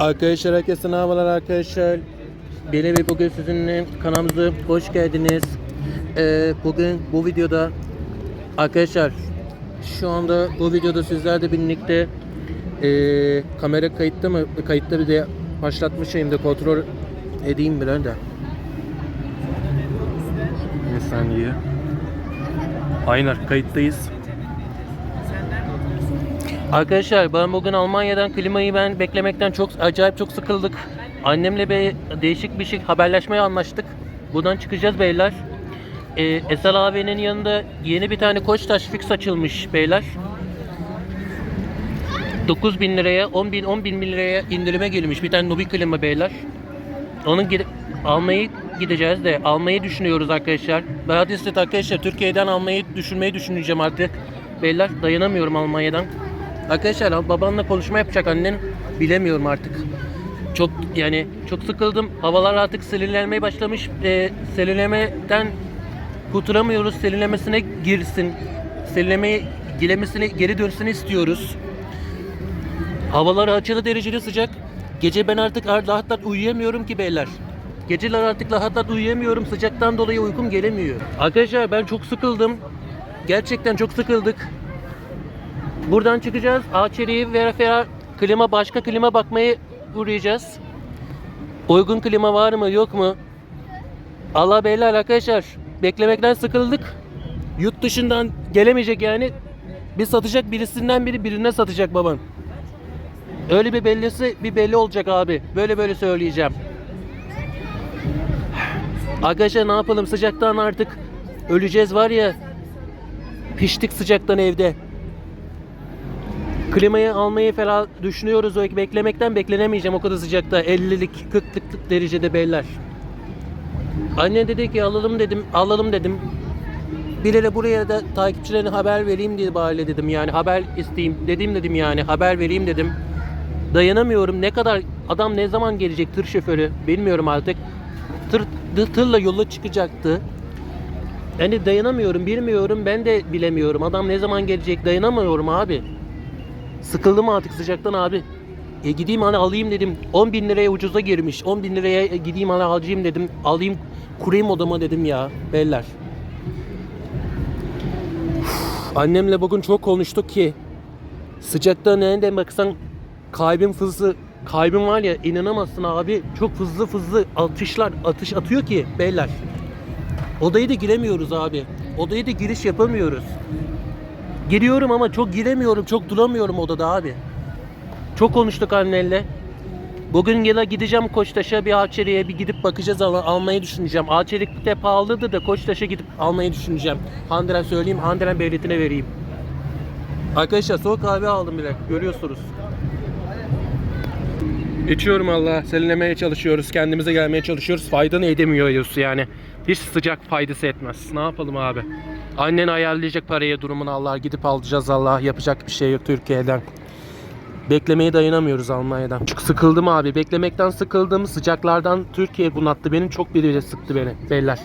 Arkadaşlar herkese merhabalar arkadaşlar. Beni ve bugün sizinle kanalımıza hoş geldiniz. Ee, bugün bu videoda arkadaşlar şu anda bu videoda sizlerle birlikte ee, kamera kayıtta mı? Kayıtta bir de başlatmışım da kontrol edeyim bir de. Bir saniye. Aynen kayıttayız. Arkadaşlar ben bugün Almanya'dan klimayı ben beklemekten çok acayip çok sıkıldık. Annemle bir değişik bir şey haberleşmeye anlaştık. Buradan çıkacağız beyler. Ee, Esel abinin yanında yeni bir tane Koçtaş fix açılmış beyler. 9 bin liraya 10 bin 10 bin liraya indirime girmiş bir tane Nubi klima beyler. Onun almayı gideceğiz de almayı düşünüyoruz arkadaşlar. Beyaz arkadaşlar Türkiye'den almayı düşünmeyi düşüneceğim artık. Beyler dayanamıyorum Almanya'dan. Arkadaşlar babamla konuşma yapacak annen bilemiyorum artık. Çok yani çok sıkıldım. Havalar artık serinlenmeye başlamış. E, serinlemeden kurtulamıyoruz. Serinlemesine girsin. Serinlemeye giremesine geri dönsün istiyoruz. Havalar aşırı derecede sıcak. Gece ben artık rahat rahat uyuyamıyorum ki beyler. Geceler artık rahat rahat uyuyamıyorum. Sıcaktan dolayı uykum gelemiyor. Arkadaşlar ben çok sıkıldım. Gerçekten çok sıkıldık. Buradan çıkacağız. Ağaçeri'yi ve veya klima başka klima bakmaya uğrayacağız. Uygun klima var mı yok mu? Allah beyler arkadaşlar beklemekten sıkıldık. Yurt dışından gelemeyecek yani. Bir satacak birisinden biri birine satacak baban. Öyle bir bellisi bir belli olacak abi. Böyle böyle söyleyeceğim. Arkadaşlar ne yapalım sıcaktan artık öleceğiz var ya. Piştik sıcaktan evde. Klimayı almayı falan düşünüyoruz. O beklemekten beklenemeyeceğim o kadar sıcakta. 50'lik 40'lık derecede beyler. Anne dedi ki alalım dedim. Alalım dedim. Birileri buraya da takipçilerine haber vereyim diye bari dedim yani haber isteyeyim dedim dedim yani haber vereyim dedim. Dayanamıyorum ne kadar adam ne zaman gelecek tır şoförü bilmiyorum artık. Tır, tırla yola çıkacaktı. Yani dayanamıyorum bilmiyorum ben de bilemiyorum adam ne zaman gelecek dayanamıyorum abi. Sıkıldım artık sıcaktan abi. E gideyim hani alayım dedim. 10 bin liraya ucuza girmiş. 10 bin liraya gideyim hani alacağım dedim. Alayım kurayım odama dedim ya. Beller. Annemle bugün çok konuştuk ki. Sıcakta nereden baksan kalbim hızlı. Kalbim var ya inanamazsın abi. Çok hızlı hızlı atışlar atış atıyor ki beyler. Odaya da giremiyoruz abi. Odaya da giriş yapamıyoruz. Giriyorum ama çok giremiyorum, çok duramıyorum odada abi. Çok konuştuk annenle. Bugün yine gideceğim Koçtaş'a bir Ağaçeri'ye bir gidip bakacağız al- almayı düşüneceğim. Ağaçerik de pahalıdı da Koçtaş'a gidip almayı düşüneceğim. Hande'den söyleyeyim, Hande'den devletine vereyim. Arkadaşlar soğuk kahve aldım bile, görüyorsunuz. İçiyorum Allah, serinlemeye çalışıyoruz, kendimize gelmeye çalışıyoruz. Fayda ne edemiyoruz yani. Hiç sıcak faydası etmez. Ne yapalım abi? Annen ayarlayacak paraya durumunu Allah gidip alacağız Allah. Yapacak bir şey yok Türkiye'den. Beklemeye dayanamıyoruz Almanya'dan. Çok sıkıldım abi. Beklemekten sıkıldım. Sıcaklardan Türkiye bunattı. Benim çok biriyle sıktı beni beyler.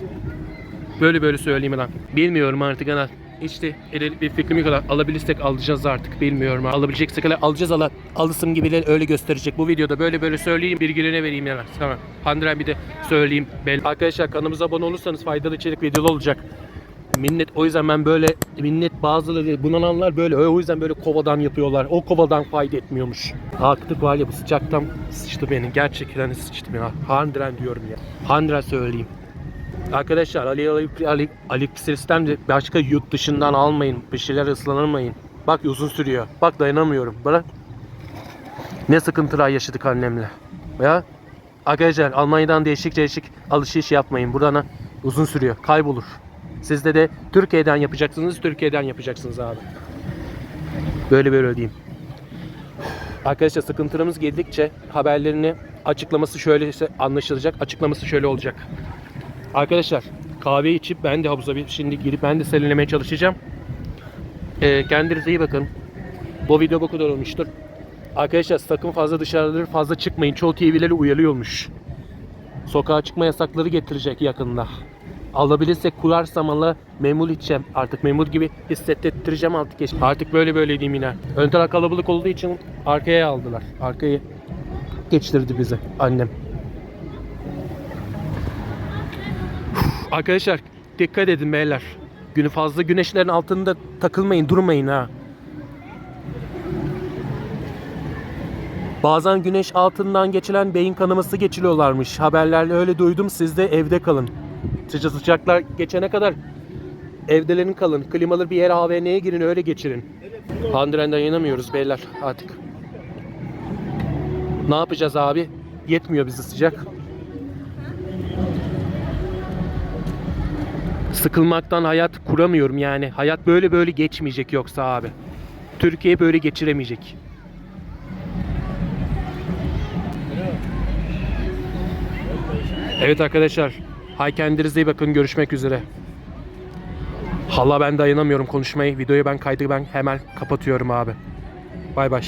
Böyle böyle söyleyeyim lan. Bilmiyorum artık ana. İşte el- bir fikrim yok. Alabilirsek alacağız artık. Bilmiyorum. Alabileceksek alacağız ala. Alısım gibi öyle gösterecek. Bu videoda böyle böyle söyleyeyim. Bilgilerine vereyim yani. Tamam. Handıran bir de söyleyeyim. Bel- Arkadaşlar kanalımıza abone olursanız faydalı içerik videolar olacak. Minnet o yüzden ben böyle minnet bazıları bunananlar böyle o yüzden böyle kovadan yapıyorlar. O kovadan fayda etmiyormuş. Haklık var ya bu sıcaktan sıçtı beni. Gerçekten sıçtı beni. Handren diyorum ya. Handren söyleyeyim. Arkadaşlar Ali Ali Ali AliExpress'ten de başka yurt dışından almayın. Bir şeyler ıslanırmayın. Bak uzun sürüyor. Bak dayanamıyorum. Bırak. Ne sıkıntılar yaşadık annemle. Ya arkadaşlar Almanya'dan değişik değişik alışveriş yapmayın. Buradan uzun sürüyor. Kaybolur. Sizde de Türkiye'den yapacaksınız, Türkiye'den yapacaksınız abi. Böyle böyle ödeyeyim. Arkadaşlar sıkıntılarımız geldikçe haberlerini açıklaması şöyle anlaşılacak. Açıklaması şöyle olacak. Arkadaşlar kahve içip ben de havuza bir şimdi girip ben de serinlemeye çalışacağım. Ee, kendinize iyi bakın. Bu video bu kadar olmuştur. Arkadaşlar sakın fazla dışarıları fazla çıkmayın. Çoğu TV'leri uyarıyormuş. Sokağa çıkma yasakları getirecek yakında. Alabilirsek kurarsam ala memur içeceğim. Artık memur gibi hissettireceğim artık. Artık böyle böyle diyeyim yine. Ön taraf kalabalık olduğu için arkaya aldılar. Arkayı geçtirdi bizi annem. Arkadaşlar dikkat edin beyler. Günü fazla güneşlerin altında takılmayın, durmayın ha. Bazen güneş altından geçilen beyin kanaması geçiriyorlarmış. Haberlerle öyle duydum. Siz de evde kalın. Sıcak sıcaklar geçene kadar evdelerin kalın. Klimalı bir yere AVM'ye girin öyle geçirin. Pandıren dayanamıyoruz beyler artık. Ne yapacağız abi? Yetmiyor bizi sıcak. Sıkılmaktan hayat kuramıyorum yani. Hayat böyle böyle geçmeyecek yoksa abi. Türkiye böyle geçiremeyecek. Evet arkadaşlar. Hay kendinize iyi bakın. Görüşmek üzere. Hala ben dayanamıyorum konuşmayı. Videoyu ben kaydı ben hemen kapatıyorum abi. Bay bay.